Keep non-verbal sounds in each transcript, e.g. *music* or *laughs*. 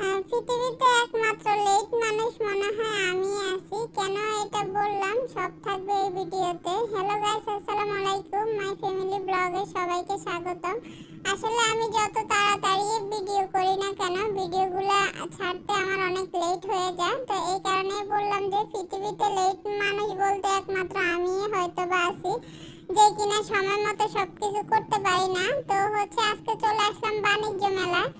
পৃথিবীতে একমাত্র লেট মানুষ মনে হয় আমি আছি। কেন এটা বললাম? সব থাকবে এই ভিডিওতে। হ্যালো গাইস আসসালামু আলাইকুম। মাই ফ্যামিলি ব্লগে সবাইকে স্বাগতম। আসলে আমি যত তাড়াতাড়ি ভিডিও করি না কেন ভিডিওগুলো ছাড়তে আমার অনেক লেট হয়ে যায়। তো এই কারণে বললাম যে, পৃথিবীতে লেট মানুষ বলতে একমাত্র আমি হয়তো বা আছি। যে কিনা সময় মতো সবকিছু করতে পারি না। তো হচ্ছে আজকে চলে আসলাম বাণিজ্য মেলায়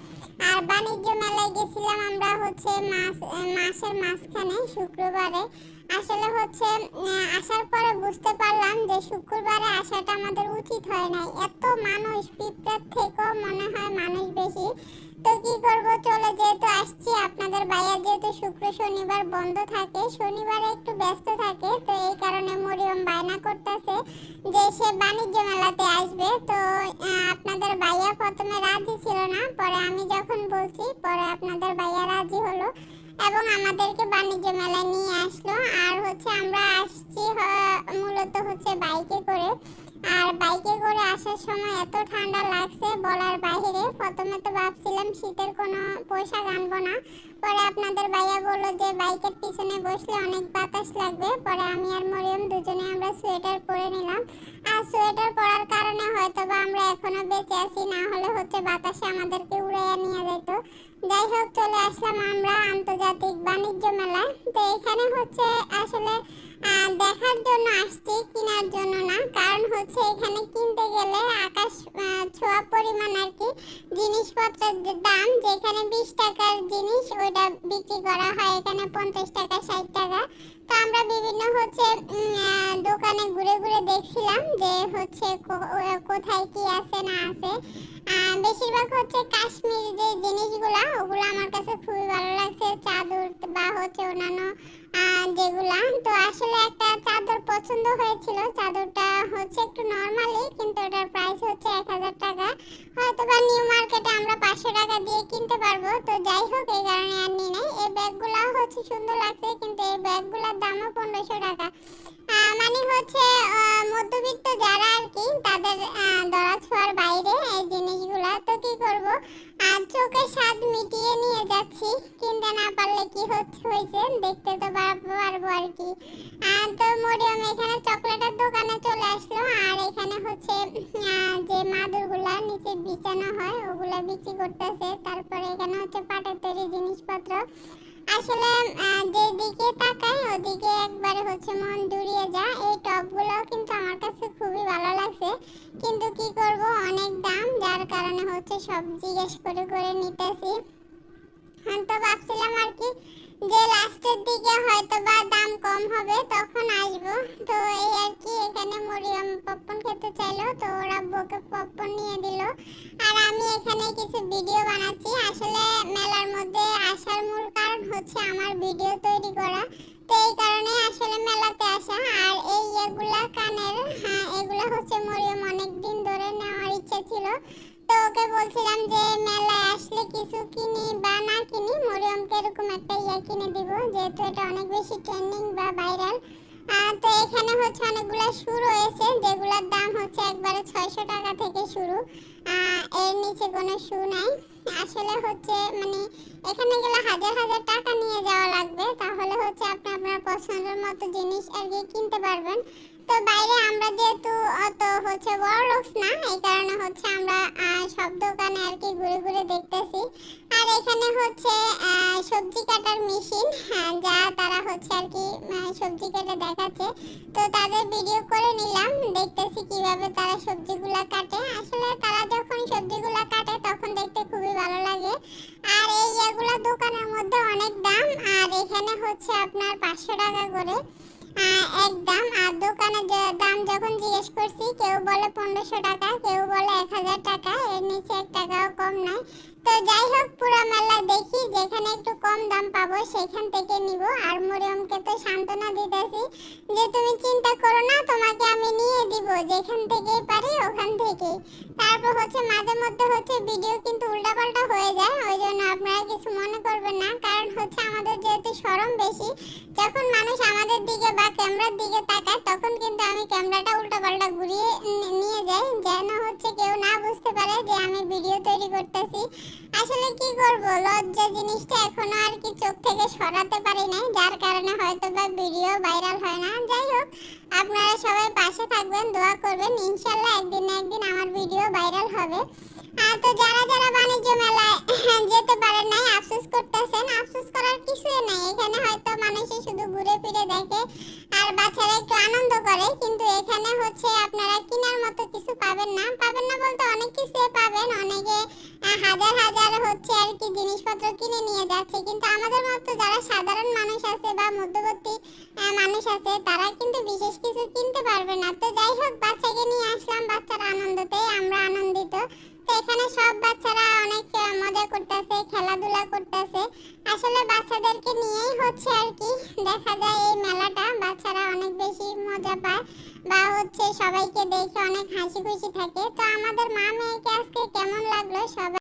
আর বাণিজ্য মেলায় গেছিলাম আমরা হচ্ছে মাস মাসের মাঝখানে, শুক্রবারে। আসলে হচ্ছে আসার পরে বুঝতে পারলাম যে শুক্রবারে আসাটা আমাদের উচিত হয় নাই। এত মানুষ, পিঁপড়ার থেকেও মনে হয় মানুষ বেশি। তো কি করব? চলে যেহেতু আসছি, আপনাদের বাইরে যেহেতু শুক্র শনিবার বন্ধ থাকে, শনিবারে একটু ব্যস্ত বায়না করতেছে যে সে বাণিজ্য মেলাতে আসবে। তো আপনাদের ভাইয়া প্রথমে রাজি ছিল না, পরে আমি যখন বলছি, পরে আপনাদের ভাইয়া রাজি হলো এবং আমাদেরকে বাণিজ্য মেলায় নিয়ে আসলো। আর হচ্ছে আমরা আসছি মূলত হচ্ছে বাইকে করে। আর বাইকে করে আসার সময় এত ঠান্ডা লাগছে বলার বাইরে। প্রথমে তো ভাবছিলাম শীতের কোনো পোশাক আনব না। পরে আপনাদের ভাইয়া বলল যে বাইকের পিছনে বসলে অনেক বাতাস লাগবে। পরে আমি আর মরিয়ম দুজনে আমরা সোয়েটার পরে নিলাম। আর সোয়েটার পরার কারণে হয়তো বা আমরা এখনও বেঁচে আছি, না হলে হচ্ছে বাতাসে আমাদেরকে উড়াইয়া নিয়ে যেত। যাই হোক, চলে আসলাম আমরা আন্তর্জাতিক বাণিজ্য মেলায়। তো এখানে হচ্ছে আসলে দেখার জন্য আসছি, কেনার জন্য না। হচ্ছে এখানে কিনতে গেলে আকাশ ছোঁয়া পরিমাণ আর কি জিনিসপত্রের দাম, যেখানে বিশ টাকার জিনিস ওইটা বিক্রি করা হয়। এখানে পঞ্চাশ টাকা, ষাট টাকা। তো আমরা বিভিন্ন হচ্ছে দোকানে ঘুরে ঘুরে দেখছিলাম যে হচ্ছে কোথায় কি আছে, না আছে। বেশিরভাগ হচ্ছে কাশ্মীর যে জিনিসগুলা, ওগুলো আমার কাছে খুবই ভালো লাগছে। চাদর বা হচ্ছে অন্যান্য যেগুলা, তো আসলে একটা চাদর পছন্দ হয়েছিল। চাদরটা হচ্ছে একটু নর্মালি কিন্তু ওটার প্রাইস হচ্ছে এক হাজার টাকা। হয়তো বা নিউ মার্কেটে আমরা পাঁচশো টাকা দিয়ে কিনতে পারব। তো যাই হোক, এই কারণে আর নিই নাই। এই ব্যাগগুলা হচ্ছে সুন্দর লাগছে, কিন্তু এই ব্যাগগুলোর দামও পনেরোশো টাকা। মানে হচ্ছে মধ্যবিত্ত যারা আর কি, তাদের ধরা বাইরে এই জিনিসগুলা। তো কি করব? চোখের স্বাদ মিটিয়ে নিয়ে যাচ্ছি, কিনতে না পারলে কি হচ্ছে হয়েছে, দেখতে তো পারব আর কি। তো মরিয়ম এখানে চকলেটের দোকানে চলে আসলো, আর এখানে হচ্ছে যে মাদুরগুলা নিচে বিছানো হয়, ওগুলা বিক্রি করতেছে। তারপরে এখানে হচ্ছে পাটের তৈরি জিনিসপত্র। আসলে যেদিকে তাকাই, ওদিকে একবারে হচ্ছে মন জুড়িয়ে যায়। এই টপগুলো কিন্তু আমার কাছে খুবই ভালো লাগছে। কিন্তু কি করব, অনেক দাম, যার কারণে হচ্ছে সব জিজ্ঞেস করে করে নিতেছি। হ্যাঁ তো ভাবছিলাম আর কি যে লাস্টের দিকে হয়তো বা দাম কম হবে, তখন আসব। তো এই আর কি, এখানে মরিয়াম পপকর্ন খেতে চাইলো, তো ওরা বকে পপকর্ন নিয়ে দিল। আর আমি এখানে কিছু ভিডিও বানাচ্ছি। আসলে এরকম একটা ইয়ে কিনে দিব, যেহেতু এটা অনেক বেশি ট্রেন্ডিং বা ভাইরাল তো এখানে হচ্ছে অনেকগুলো শু রয়েছে, যেগুলোর দাম হচ্ছে একবারে ছয়শো টাকা থেকে শুরু। এর নিচে কোনো শু নাই। আসলে হচ্ছে মানে এখানে গেলে হাজার হাজার টাকা নিয়ে যাওয়া লাগবে। তাহলে হচ্ছে আপনি আপনার পছন্দের মতো জিনিস আর কি কিনতে পারবেন। তো বাইরে আমরা যেহেতু অত হচ্ছে বড় লোকস না, এই কারণে হচ্ছে আমরা সব দোকানে আর কি ঘুরে ঘুরে দেখতেছি। এখানে হচ্ছে সবজি কাটার মেশিন যা তারা হচ্ছে আর কি সবজি কেটে দেখাচ্ছে। তো তাদের ভিডিও করে নিলাম, দেখতেছি কীভাবে তারা সবজিগুলো কাটে। আসলে তারা যখন সবজিগুলো কাটে, তখন দেখতে খুবই ভালো লাগে। আর এই এগুলা দোকানের মধ্যে অনেক দাম, আর এখানে হচ্ছে আপনার পাঁচশো টাকা করে এক দাম। আর দোকানে দাম যখন জিজ্ঞেস করছি, কেউ বলে পনেরোশো টাকা, কেউ বলে এক হাজার টাকা, এর নিচে এক টাকাও কম নাই। তো যাই হোক কম দাম পাবো, সেখান থেকে নিব। আর মরিয়মকে তো সান্ত্বনা দিতেছি যে, তুমি চিন্তা করো না, তোমাকে আমি নিয়ে দিব, যেখান থেকেই পারি ওখান থেকেই। তারপর হচ্ছে মাঝে মধ্যে হচ্ছে ভিডিও কিন্তু উল্টাপাল্টা হয়ে যায়, ওই জন্য আপনারা কিছু মনে করবেন না। কারণ হচ্ছে আমাদের যেহেতু শরম বেশি, যখন মানুষ আমাদের দিকে বা ক্যামেরার দিকে তাকায়, তখন কিন্তু আমি ক্যামেরাটা উল্টাপাল্টা ঘুরিয়ে নিয়ে যাই, যেন হচ্ছে পারে যে আমি ভিডিও তৈরি করতেছি। আসলে কি করব? লজ্জা জিনিসটা এখনও আর কি চোখ থেকে সরাতে পারি নাই। যার কারণে হয়তো বা ভিডিও ভাইরাল হয় না। যাই হোক, আপনারা সবাই পাশে থাকবেন, দোয়া করবেন। ইনশাল্লাহ একদিন না একদিন আমার ভিডিও ভাইরাল হবে। আর তো যারা যারা বাণিজ্য মেলায় *laughs* যেতে পারেন নাই, আফসোস করতেছেন। আফসোস করার কিছুই নাই। এখানে হয়তো মানুষে শুধু ঘুরে ফিরে দেখে আর বাচ্চারা একটু আনন্দ করে। কিন্তু এখানে হচ্ছে আপনারা কেনার মতো কিছু পাবেন না। পাবেন না বলতে অনেক হাজার হাজার হচ্ছে আর কি জিনিসপত্র কিনে নিয়ে যাচ্ছে। কিন্তু আমাদের মতো যারা সাধারণ মানুষ আছে বা মধ্যবর্তী মানুষ আছে, তারা কিন্তু বিশেষ কিছু কিনতে পারবে না। তো যাই হোক, বাচ্চাকে নিয়ে আসলাম, বাচ্চার আনন্দতে, আমরা আনন্দিত। তো এখানে সব বাচ্চারা অনেক মজা করতেছে, খেলাধুলা করতেছে। আসলে বাচ্চাদেরকে নিয়েই হচ্ছে আর কি, দেখা যায় এই মেলাটা। বাচ্চারা অনেক বেশি মজা পায় বা হচ্ছে সবাইকে দেখে অনেক হাসি খুশি থাকে। তো আমাদের মা মেয়েকে আজকে কেমন লাগল সবাই